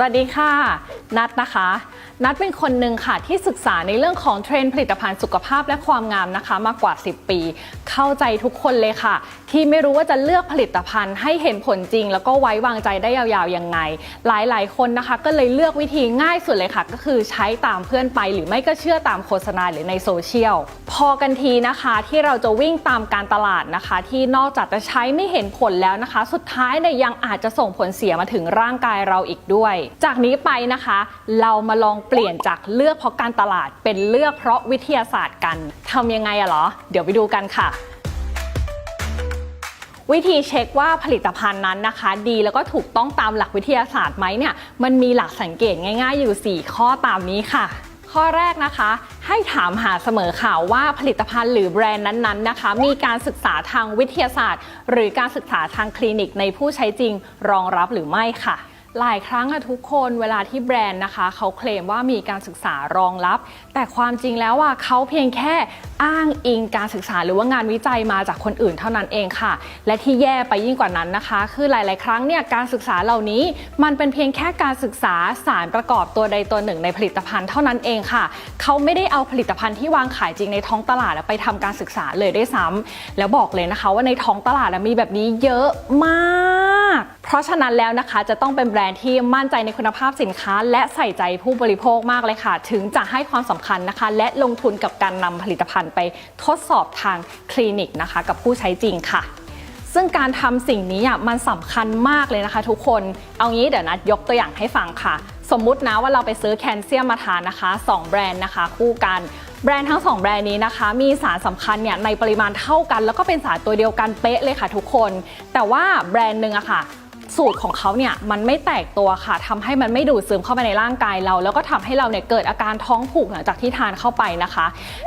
สวัสดีค่ะ นัดนะคะ นัดเป็นคนหนึ่งค่ะที่ศึกษาในเรื่องของเทรนด์ผลิตภัณฑ์สุขภาพและความงามนะคะมากกว่า 10 ปีเข้าใจทุกคนเลยค่ะ ที่ไม่รู้ว่าจะเลือกผลิตภัณฑ์ให้เห็นผลจริง แล้วก็ไว้วางใจได้ยาวๆยังไง หลายๆ คนนะคะ ก็เลยเลือกวิธีง่ายสุดเลยค่ะ ก็คือใช้ตามเพื่อนไป หรือไม่ก็เชื่อตามโฆษณาหรือในโซเชียลพอกันทีนะคะที่เราจะวิ่งตามการตลาดนะคะ ที่นอกจากจะใช้ไม่เห็นผลแล้วนะคะ สุดท้ายเนี่ยยังอาจจะส่งผลเสียมาถึงร่างกายเราอีกด้วย จากนี้ไปนะคะ เรามาลองเปลี่ยนจากเลือกเพราะการตลาดเป็นเลือกเพราะวิทยาศาสตร์กันทำยังไงอะเหรอ เดี๋ยวไปดูกันค่ะ วิธีเช็คว่าผลิตภัณฑ์นั้นนะคะ ดีแล้วก็ถูกต้องตามหลักวิทยาศาสตร์ไหมเนี่ยมันมีหลักสังเกตง่าย ๆ อยู่ 4 ข้อตามนี้ค่ะ ข้อแรกนะคะให้ถามหาเสมอค่ะว่าผลิตภัณฑ์หรือแบรนด์นั้นๆนะคะ มีการศึกษาทางวิทยาศาสตร์ หรือการศึกษาทางคลินิกในผู้ใช้จริงรองรับหรือไม่ค่ะ หลายครั้งอะทุกคนเวลาที่แบรนด์นะคะ เขาเคลมว่ามีการศึกษารองรับ แต่ความจริงแล้วว่าเขาเพียงแค่อ้างอิงการศึกษาหรือว่างานวิจัยมาจากคนอื่นเท่านั้นเองค่ะ และที่แย่ไปยิ่งกว่านั้นนะคะ คือหลาย ๆ ครั้งเนี่ยการศึกษาเหล่านี้ มันเป็นเพียงแค่การศึกษาสารประกอบตัวใดตัวหนึ่งในผลิตภัณฑ์เท่านั้นเองค่ะ เขาไม่ได้เอาผลิตภัณฑ์ที่วางขายจริงในท้องตลาดไปทำการศึกษาเลยได้ซ้ำแล้วบอกเลยนะคะว่าในท้องตลาดมีแบบนี้เยอะมาก เพราะฉะนั้นแล้วนะคะจะต้องเป็นแบรนด์ที่มั่นใจในคุณภาพสินค้า และใส่ใจผู้บริโภคมากเลยค่ะ ถึงจะให้ความสำคัญนะคะ และลงทุนกับการนำผลิตภัณฑ์ไปทดสอบทางคลินิกนะคะ กับผู้ใช้จริงค่ะซึ่งการทำสิ่งนี้อะมันสำคัญมากเลยนะคะทุกคน เอางี้เดี๋ยวนัดยกตัวอย่างให้ฟังค่ะ สมมุตินะว่าเราไปซื้อแคลเซียมมาทานนะคะ 2 แบรนด์นะคะคู่กัน แบรนด์ทั้ง 2 แบรนด์นี้นะคะ มีสารสำคัญเนี่ยในปริมาณเท่ากัน แล้วก็เป็นสารตัวเดียวกันเป๊ะเลยค่ะทุกคน แต่ว่าแบรนด์หนึ่งอะค่ะ สูตรของเขาเนี่ยมันไม่แตกตัวค่ะทำให้มันไม่ดูดซึมเข้าไปในร่างกายเรา แล้วก็ทำให้เราเนี่ยเกิดอาการท้องผูกหลังจากที่ทานเข้าไปนะคะ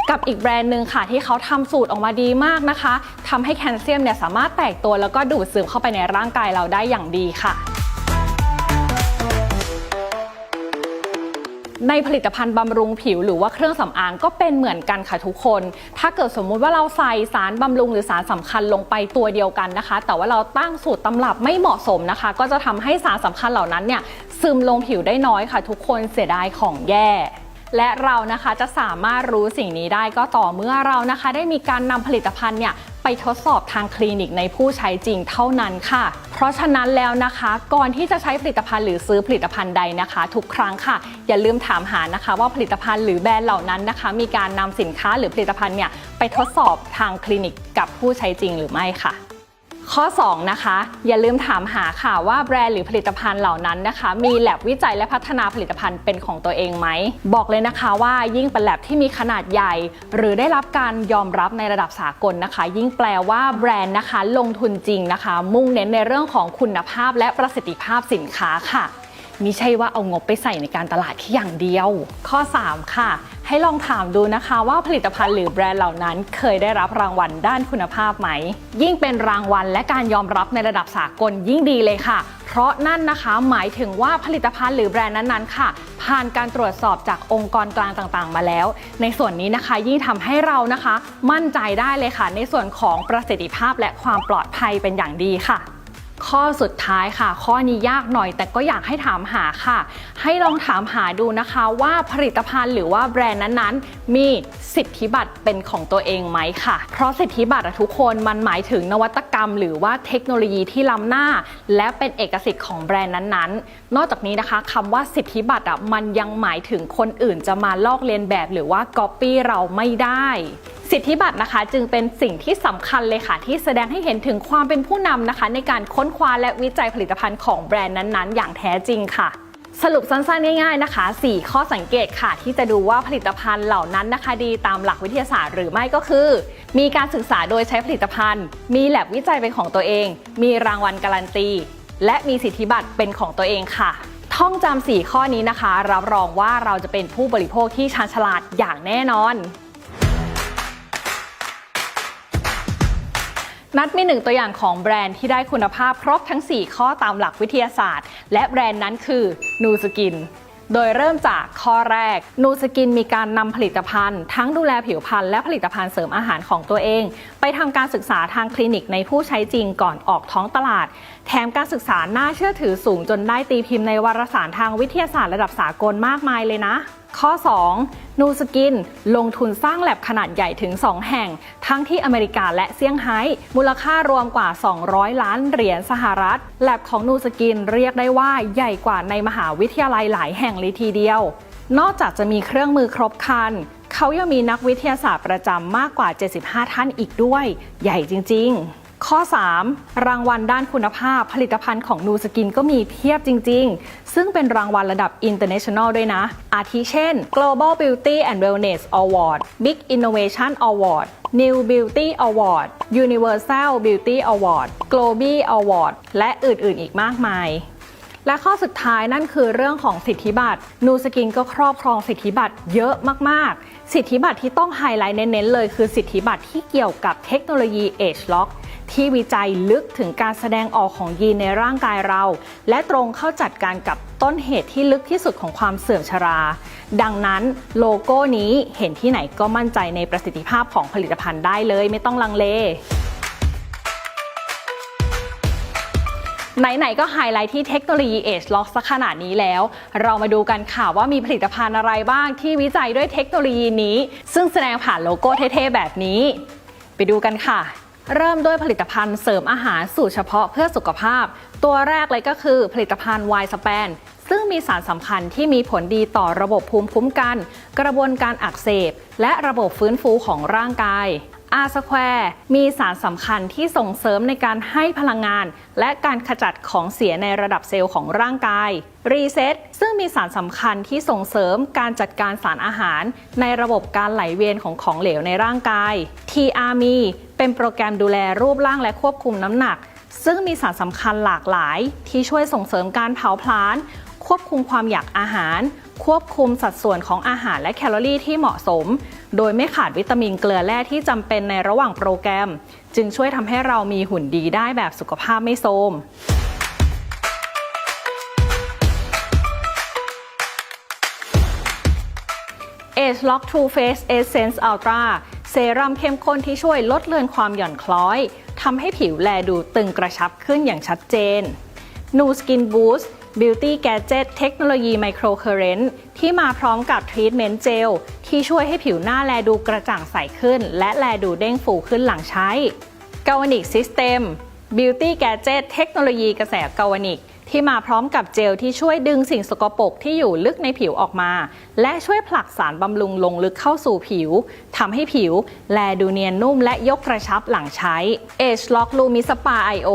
กับอีกแบรนด์หนึ่งค่ะที่เขาทำสูตรออกมาดีมากนะคะทำให้แคลเซียมเนี่ยสามารถแตกตัวแล้วก็ดูดซึมเข้าไปในร่างกายเราได้อย่างดีค่ะ ในผลิตภัณฑ์บำรุงผิวหรือว่าเครื่องสำอางก็เป็นเหมือนกันค่ะทุกคน ถ้าเกิดสมมุติว่าเราใส่สารบำรุงหรือสารสำคัญลงไปตัวเดียวกันนะคะ แต่ว่าเราตั้งสูตรตำรับไม่เหมาะสมนะคะ ก็จะทำให้สารสำคัญเหล่านั้นเนี่ยซึมลงผิวได้น้อยค่ะ ทุกคนเสียดายของแย่และเรานะคะจะสามารถรู้สิ่งนี้ได้ก็ต่อเมื่อเรานะคะ ได้มีการนำผลิตภัณฑ์เนี่ย ไปทดสอบทางคลินิกในผู้ใช้จริงเท่านั้นค่ะ เพราะฉะนั้นแล้วนะคะ ก่อนที่จะใช้ผลิตภัณฑ์หรือซื้อผลิตภัณฑ์ใดนะคะ ทุกครั้งค่ะ อย่าลืมถามหานะคะ ว่าผลิตภัณฑ์หรือแบรนด์เหล่านั้นนะคะ มีการนำสินค้าหรือผลิตภัณฑ์เนี่ยไปทดสอบทางคลินิกกับผู้ใช้จริงหรือไม่ค่ะ ข้อ 2 นะคะ อย่าลืมถามหาค่ะว่าแบรนด์หรือผลิตภัณฑ์เหล่านั้นนะคะ มีแลบวิจัยและพัฒนาผลิตภัณฑ์เป็นของตัวเองไหม บอกเลยนะคะว่ายิ่งเป็นแลบที่มีขนาดใหญ่ หรือได้รับการยอมรับในระดับสากลนะคะ ยิ่งแปลว่าแบรนด์นะคะ ลงทุนจริงนะคะ มุ่งเน้นในเรื่องของคุณภาพและประสิทธิภาพสินค้าค่ะมิใช่ว่าเอางบไปใส่ในการตลาดแค่อย่างเดียว ข้อ 3 ค่ะ ให้ลองถามดูนะคะว่าผลิตภัณฑ์หรือแบรนด์เหล่านั้น เคยได้รับรางวัลด้านคุณภาพไหม ยิ่งเป็นรางวัลและการยอมรับในระดับสากลยิ่งดีเลยค่ะ เพราะนั่นนะคะหมายถึงว่าผลิตภัณฑ์หรือแบรนด์นั้นๆค่ะ ผ่านการตรวจสอบจากองค์กรกลางต่างๆ มาแล้ว ในส่วนนี้นะคะยิ่งทำให้เรานะคะ มั่นใจได้เลยค่ะ ในส่วนของประสิทธิภาพและความปลอดภัยเป็นอย่างดีค่ะ ข้อสุดท้ายค่ะ ข้อนี้ยากหน่อย แต่ก็อยากให้ถามหาค่ะ ให้ลองถามหาดูนะคะว่าผลิตภัณฑ์หรือว่าแบรนด์นั้นๆ มีสิทธิบัตรเป็นของตัวเองไหมค่ะ เพราะสิทธิบัตรอะทุกคนมันหมายถึงนวัตกรรม หรือว่าเทคโนโลยีที่ล้ำหน้า และเป็นเอกสิทธิ์ของแบรนด์นั้นๆ นอกจากนี้นะคะคำว่าสิทธิบัตรอะมันยังหมายถึงคนอื่นจะมาลอกเลียนแบบหรือว่าก๊อปปี้เราไม่ได้สิทธิบัตรนะคะจึงเป็นสิ่งที่สำคัญเลยค่ะ ที่แสดงให้เห็นถึงความเป็นผู้นำนะคะ ในการค้นคว้าและวิจัยผลิตภัณฑ์ของแบรนด์นั้นๆ อย่างแท้จริงค่ะสรุปสั้นๆ ง่ายๆ นะคะ 4 ข้อสังเกตค่ะ ที่จะดูว่าผลิตภัณฑ์เหล่านั้นนะคะดีตามหลักวิทยาศาสตร์หรือไม่ก็คือ มีการศึกษาโดยใช้ผลิตภัณฑ์ มีแลบวิจัยเป็นของตัวเอง มีรางวัลการันตี และมีสิทธิบัตรเป็นของตัวเองค่ะ ท่องจำ4ข้อนี้นะคะ รับรองว่าเราจะเป็นผู้บริโภคที่ชาญฉลาดอย่างแน่นอน นัดมีหนึ่งตัวอย่างของแบรนด์ที่ได้คุณภาพครบทั้ง 4 ข้อตามหลักวิทยาศาสตร์ และแบรนด์นั้นคือนูสกินโดยเริ่มจากข้อแรก นูสกินมีการนำผลิตภัณฑ์ ทั้งดูแลผิวพรรณและผลิตภัณฑ์เสริมอาหารของตัวเอง ไปทำการศึกษาทางคลินิกในผู้ใช้จริงก่อนออกท้องตลาด แถมการศึกษาน่าเชื่อถือสูงจนได้ตีพิมพ์ในวารสารทางวิทยาศาสตร์ระดับสากลมากมายเลยนะ ข้อ 2. นูสกิน ลงทุนสร้างแลบขนาดใหญ่ถึง 2 แห่ง ทั้งที่อเมริกาและเซี่ยงไฮ้มูลค่ารวมกว่า 200 ล้านเหรียญสหรัฐ แลบของนูสกินเรียกได้ว่าใหญ่กว่าในมหาวิทยาลัยหลายแห่งเลยทีเดียว นอกจากจะมีเครื่องมือครบครัน เขายังมีนักวิทยาศาสตร์ประจำมากกว่า 75 ท่านอีกด้วย ใหญ่จริง ๆ ข้อ 3. รางวัลด้านคุณภาพ ผลิตภัณฑ์ของนูสกินก็มีเพียบจริง ๆ ซึ่งเป็นรางวัลระดับ international ด้วยนะ อาทิเช่น Global Beauty and Wellness Award Big Innovation Award New Beauty Award Universal Beauty Award Globee Award และอื่นๆ อีกมากมายและข้อสุดท้ายนั่นคือเรื่องของสิทธิบัตรนูสกินก็ครอบครองสิทธิบัตรเยอะมาก ๆ สิทธิบัตรที่ต้องไฮไลท์เน้น ๆ เลยคือสิทธิบัตรที่เกี่ยวกับเทคโนโลยี Age Lock ที่วิจัยลึกถึงการแสดงออกของยีนในร่างกายเรา และตรงเข้าจัดการกับต้นเหตุที่ลึกที่สุดของความเสื่อมชรา ดังนั้นโลโก้นี้เห็นที่ไหนก็มั่นใจในประสิทธิภาพของผลิตภัณฑ์ได้เลยไม่ต้องลังเลไหน ๆ ก็ไฮไลท์ที่เทคโนโลยี Age Lock สักขนาดนี้แล้ว เรามาดูกันค่ะว่ามีผลิตภัณฑ์อะไรบ้างที่วิจัยด้วยเทคโนโลยีนี้ ซึ่งแสดงผ่านโลโก้เท่ ๆ แบบนี้ ไปดูกันค่ะ เริ่มด้วยผลิตภัณฑ์เสริมอาหารสูตรเฉพาะเพื่อสุขภาพ ตัวแรกเลยก็คือผลิตภัณฑ์ Y Span ซึ่งมีสารสำคัญที่มีผลดีต่อระบบภูมิคุ้มกัน กระบวนการอักเสบ และระบบฟื้นฟูของร่างกาย อาสแควร์มีสารสำคัญที่ส่งเสริมในการให้พลังงาน และการขจัดของเสียในระดับเซลล์ของร่างกายรีเซ็ตซึ่งมีสารสำคัญที่ส่งเสริมการจัดการสารอาหาร ในระบบการไหลเวียนของของเหลวในร่างกาย TRME เป็นโปรแกรมดูแลรูปร่างและควบคุมน้ำหนัก ซึ่งมีสารสำคัญหลากหลาย ที่ช่วยส่งเสริมการเผาผลาญ ควบคุมความอยากอาหาร ควบคุมสัดส่วนของอาหารและแคลอรี่ที่เหมาะสม โดยไม่ขาดวิตามินเกลือแร่ที่จำเป็นในระหว่างโปรแกรม จึงช่วยทำให้เรามีหุ่นดีได้แบบสุขภาพไม่โทรม Age Lock True Face Essence Ultra เซรั่มเข้มข้นที่ช่วยลดเลือนความหย่อนคล้อยทำให้ผิวแลดูตึงกระชับขึ้นอย่างชัดเจน Nu Skin Boost Beauty Gadget เทคโนโลยี Microcurrent ที่มาพร้อมกับทรีทเมนต์เจลที่ช่วยให้ผิวหน้าแลดูกระจ่างใสขึ้น และแลดูเด้งฟูขึ้นหลังใช้ g a l v a n i c System Beauty Gadget เทคโนโลยีกระแสกาวานิก ที่มาพร้อมกับเจลที่ช่วยดึงสิ่งสกปรกที่อยู่ลึกในผิวออกมา และช่วยผลักสารบำรุงลงลึกเข้าสู่ผิวทำให้ผิว แลดูเนียนนุ่มและยกกระชับหลังใช้ Age Lock Lumi Spa IO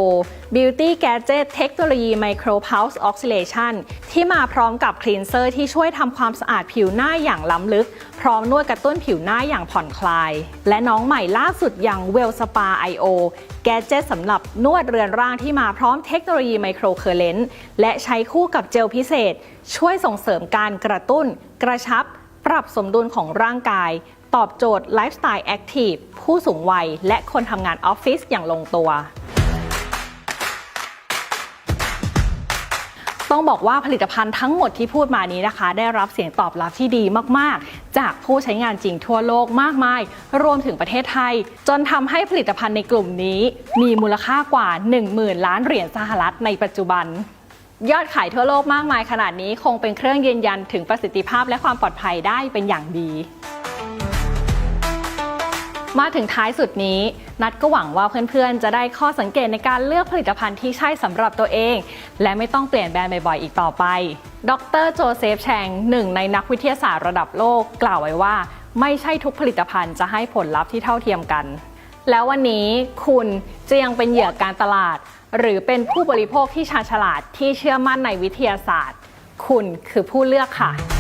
Beauty Gadget เทคโนโลยี Micro Pulse Oxidation ที่มาพร้อมกับคลีนเซอร์ที่ช่วยทำความสะอาดผิวหน้าอย่างล้ำลึก พร้อมนวดกระตุ้นผิวหน้าอย่างผ่อนคลาย และน้องใหม่ล่าสุดอย่าง Well Spa IO แกจ e t สำหรับนวดเรือนร่างที่มาพร้อมเทคโนโลยีไมโครเคอร์เลนต์และใช้คู่กับเจลพิเศษ ช่วยส่งเสริมการกระตุ้น กระชับ ปรับสมดุลของร่างกาย ตอบโจทย์ไลฟ์สไตล์แอคทีฟผู้สูงวัย และคนทำงานออฟฟิศอย่างลงตัวต้องบอกว่าผลิตภัณฑ์ทั้งหมดที่พูดมานี้นะคะ ได้รับเสียงตอบรับที่ดีมาก ๆ จากผู้ใช้งานจริงทั่วโลกมากมาย รวมถึงประเทศไทย จนทำให้ผลิตภัณฑ์ในกลุ่มนี้ มีมูลค่ากว่า 10,000 ล้านเหรียญสหรัฐในปัจจุบัน ยอดขายทั่วโลกมากมายขนาดนี้คงเป็นเครื่องยืนยันถึงประสิทธิภาพและความปลอดภัยได้เป็นอย่างดี มาถึงท้ายสุดนี้ นัดก็หวังว่าเพื่อนๆ จะได้ข้อสังเกตในการเลือกผลิตภัณฑ์ที่ใช่สำหรับตัวเอง และไม่ต้องเปลี่ยนแบรนด์บ่อยๆ อีกต่อไป ดรโจเซฟแชงหนึ่งในนักวิทยาศาสตร์ระดับโลกกล่าวไว้ว่า ไม่ใช่ทุกผลิตภัณฑ์จะให้ผลลัพธ์ที่เท่าเทียมกัน แล้ววันนี้คุณจะยังเป็นเหยื่อการตลาด หรือเป็นผู้บริโภคที่ชาญฉลาดที่เชื่อมั่นในวิทยาศาสตร์ คุณคือผู้เลือกค่ะ